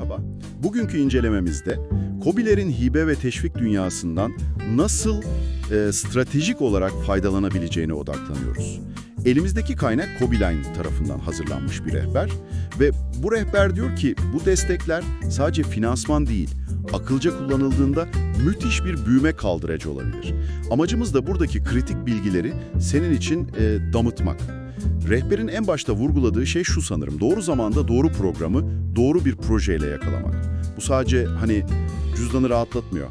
Merhaba. Bugünkü incelememizde KOBİ'lerin hibe ve teşvik dünyasından nasıl e, stratejik olarak faydalanabileceğine odaklanıyoruz. Elimizdeki kaynak KOBİline tarafından hazırlanmış bir rehber ve bu rehber diyor ki bu destekler sadece finansman değil, akılca kullanıldığında müthiş bir büyüme kaldırıcı olabilir. Amacımız da buradaki kritik bilgileri senin için e, damıtmak. Rehberin en başta vurguladığı şey şu sanırım. Doğru zamanda doğru programı doğru bir projeyle yakalamak. Bu sadece hani cüzdanı rahatlatmıyor.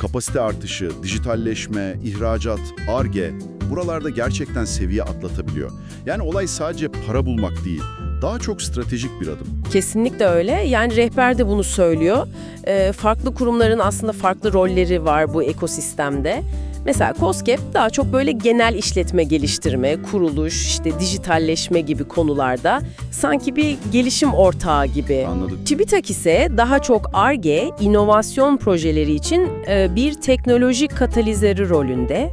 Kapasite artışı, dijitalleşme, ihracat, ARGE buralarda gerçekten seviye atlatabiliyor. Yani olay sadece para bulmak değil, daha çok stratejik bir adım. Kesinlikle öyle. Yani rehber de bunu söylüyor. Ee, farklı kurumların aslında farklı rolleri var bu ekosistemde. Mesela COSGAP daha çok böyle genel işletme geliştirme, kuruluş, işte dijitalleşme gibi konularda sanki bir gelişim ortağı gibi. Anladım. TÜBİTAK ise daha çok ARGE, inovasyon projeleri için e, bir teknoloji katalizörü rolünde.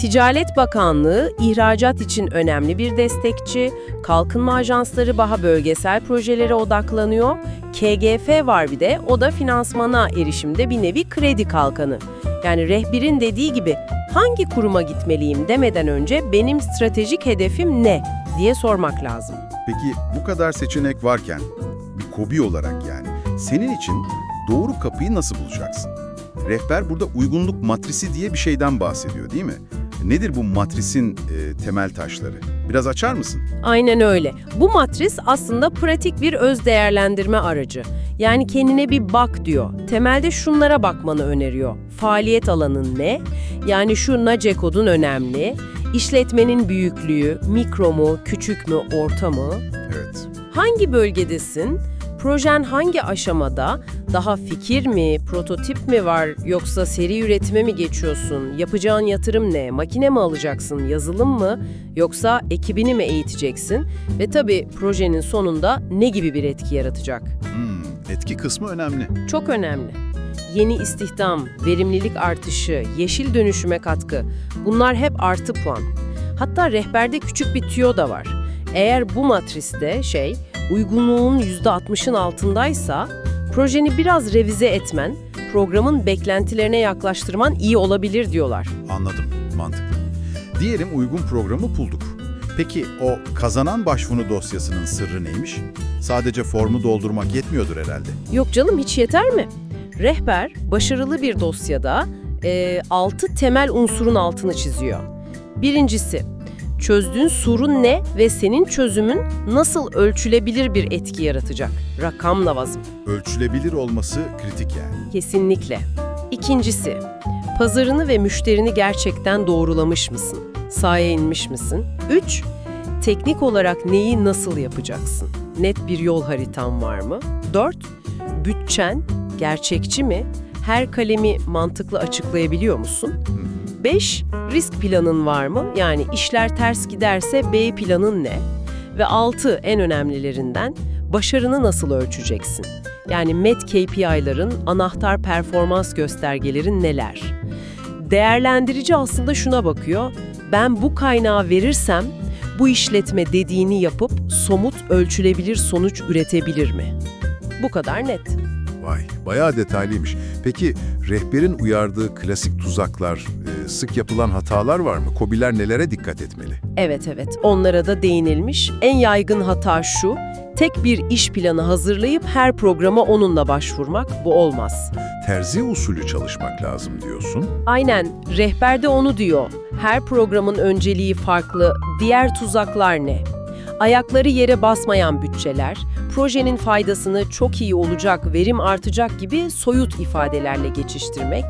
Ticaret Bakanlığı ihracat için önemli bir destekçi, kalkınma ajansları daha bölgesel projelere odaklanıyor. KGF var bir de, o da finansmana erişimde bir nevi kredi kalkanı. Yani rehberin dediği gibi hangi kuruma gitmeliyim demeden önce benim stratejik hedefim ne diye sormak lazım. Peki bu kadar seçenek varken bir kobi olarak yani senin için doğru kapıyı nasıl bulacaksın? Rehber burada uygunluk matrisi diye bir şeyden bahsediyor değil mi? Nedir bu matrisin e, temel taşları? Biraz açar mısın? Aynen öyle. Bu matris aslında pratik bir öz değerlendirme aracı. Yani kendine bir bak diyor. Temelde şunlara bakmanı öneriyor. Faaliyet alanın ne? Yani şu NACE kodun önemli. İşletmenin büyüklüğü, mikro mu, küçük mü, orta mı? Evet. Hangi bölgedesin? Projen hangi aşamada? Daha fikir mi, prototip mi var yoksa seri üretime mi geçiyorsun? Yapacağın yatırım ne? Makine mi alacaksın, yazılım mı? Yoksa ekibini mi eğiteceksin? Ve tabii projenin sonunda ne gibi bir etki yaratacak? Hmm, etki kısmı önemli. Çok önemli. Yeni istihdam, verimlilik artışı, yeşil dönüşüme katkı bunlar hep artı puan. Hatta rehberde küçük bir tüyo da var. Eğer bu matriste şey uygunluğun %60'ın altındaysa projeni biraz revize etmen, programın beklentilerine yaklaştırman iyi olabilir diyorlar. Anladım, mantıklı. Diyelim uygun programı bulduk. Peki o kazanan başvuru dosyasının sırrı neymiş? Sadece formu doldurmak yetmiyordur herhalde. Yok canım hiç yeter mi? Rehber başarılı bir dosyada e, temel unsurun altını çiziyor. Birincisi, çözdüğün sorun ne ve senin çözümün nasıl ölçülebilir bir etki yaratacak? Rakam lazım. Ölçülebilir olması kritik yani. Kesinlikle. İkincisi, pazarını ve müşterini gerçekten doğrulamış mısın? Sahaya inmiş misin? Üç, teknik olarak neyi nasıl yapacaksın? Net bir yol haritan var mı? Dört, bütçen gerçekçi mi? Her kalemi mantıklı açıklayabiliyor musun? 5. Risk planın var mı? Yani işler ters giderse B planın ne? Ve 6 en önemlilerinden başarını nasıl ölçeceksin? Yani MET KPI'ların anahtar performans göstergelerin neler? Değerlendirici aslında şuna bakıyor. Ben bu kaynağı verirsem bu işletme dediğini yapıp somut ölçülebilir sonuç üretebilir mi? Bu kadar net. Vay, bayağı detaylıymış. Peki rehberin uyardığı klasik tuzaklar, e, sık yapılan hatalar var mı? Kobiler nelere dikkat etmeli? Evet evet onlara da değinilmiş. En yaygın hata şu, tek bir iş planı hazırlayıp her programa onunla başvurmak bu olmaz. Terzi usulü çalışmak lazım diyorsun. Aynen rehber de onu diyor. Her programın önceliği farklı, diğer tuzaklar ne? Ayakları yere basmayan bütçeler, projenin faydasını çok iyi olacak, verim artacak gibi soyut ifadelerle geçiştirmek.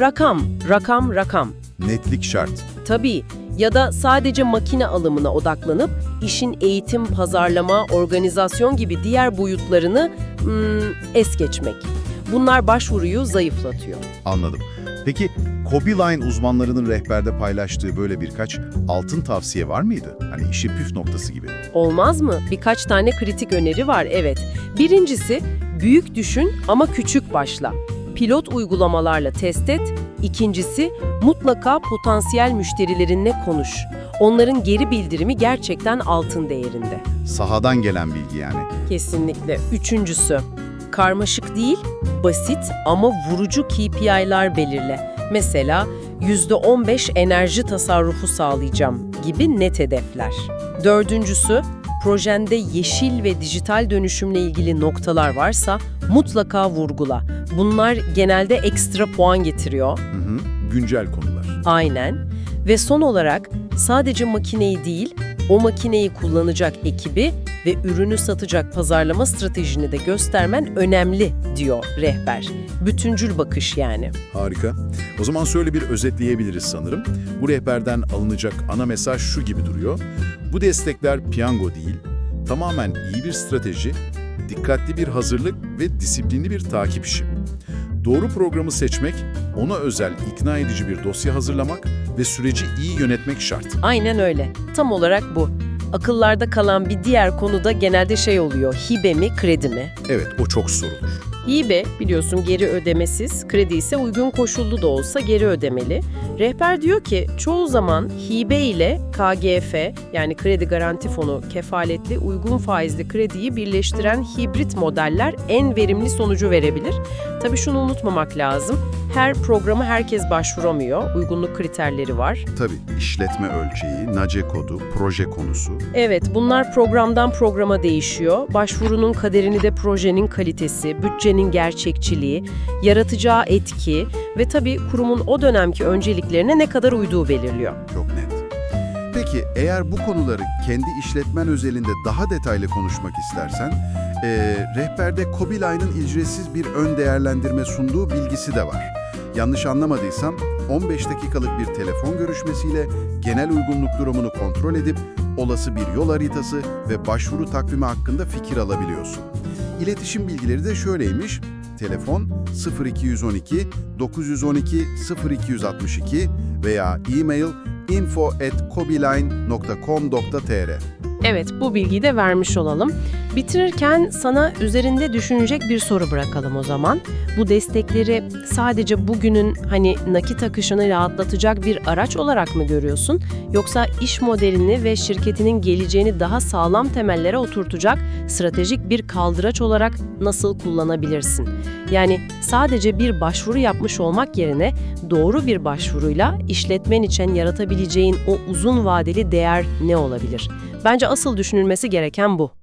Rakam, rakam, rakam. Netlik şart. Tabii ya da sadece makine alımına odaklanıp işin eğitim, pazarlama, organizasyon gibi diğer boyutlarını hmm, es geçmek. Bunlar başvuruyu zayıflatıyor. Anladım. Peki Kobiline uzmanlarının rehberde paylaştığı böyle birkaç altın tavsiye var mıydı? Hani işi püf noktası gibi. Olmaz mı? Birkaç tane kritik öneri var, evet. Birincisi, büyük düşün ama küçük başla. Pilot uygulamalarla test et. İkincisi, mutlaka potansiyel müşterilerinle konuş. Onların geri bildirimi gerçekten altın değerinde. Sahadan gelen bilgi yani. Kesinlikle. Üçüncüsü, Karmaşık değil, basit ama vurucu KPI'lar belirle. Mesela %15 enerji tasarrufu sağlayacağım gibi net hedefler. Dördüncüsü, projende yeşil ve dijital dönüşümle ilgili noktalar varsa mutlaka vurgula. Bunlar genelde ekstra puan getiriyor. Hı hı. Güncel konular. Aynen. Ve son olarak sadece makineyi değil, o makineyi kullanacak ekibi ve ürünü satacak pazarlama stratejini de göstermen önemli diyor rehber. Bütüncül bakış yani. Harika. O zaman şöyle bir özetleyebiliriz sanırım. Bu rehberden alınacak ana mesaj şu gibi duruyor. Bu destekler piyango değil, tamamen iyi bir strateji, dikkatli bir hazırlık ve disiplinli bir takip işi. Doğru programı seçmek, ona özel ikna edici bir dosya hazırlamak ve süreci iyi yönetmek şart. Aynen öyle. Tam olarak bu. Akıllarda kalan bir diğer konu da genelde şey oluyor. Hibe mi, kredi mi? Evet, o çok sorulur. Hibe biliyorsun geri ödemesiz, kredi ise uygun koşullu da olsa geri ödemeli. Rehber diyor ki çoğu zaman hibe ile KGF yani kredi garanti fonu kefaletli uygun faizli krediyi birleştiren hibrit modeller en verimli sonucu verebilir. Tabii şunu unutmamak lazım. Her programa herkes başvuramıyor. Uygunluk kriterleri var. Tabii işletme ölçeği, NACE kodu, proje konusu. Evet, bunlar programdan programa değişiyor. Başvurunun kaderini de projenin kalitesi, bütçenin gerçekçiliği, yaratacağı etki ve tabii kurumun o dönemki önceliklerine ne kadar uyduğu belirliyor. Çok net. Peki eğer bu konuları kendi işletmen özelinde daha detaylı konuşmak istersen, eee, rehberde Kobiline'ın ücretsiz bir ön değerlendirme sunduğu bilgisi de var. Yanlış anlamadıysam 15 dakikalık bir telefon görüşmesiyle genel uygunluk durumunu kontrol edip olası bir yol haritası ve başvuru takvimi hakkında fikir alabiliyorsun. İletişim bilgileri de şöyleymiş. Telefon 0212 912 0262 veya e-mail info@kobiline.com.tr. Evet, bu bilgiyi de vermiş olalım. Bitirirken sana üzerinde düşünecek bir soru bırakalım o zaman. Bu destekleri sadece bugünün hani nakit akışını rahatlatacak bir araç olarak mı görüyorsun? Yoksa iş modelini ve şirketinin geleceğini daha sağlam temellere oturtacak stratejik bir kaldıraç olarak nasıl kullanabilirsin? Yani sadece bir başvuru yapmış olmak yerine doğru bir başvuruyla işletmen için yaratabileceğin o uzun vadeli değer ne olabilir? Bence asıl düşünülmesi gereken bu.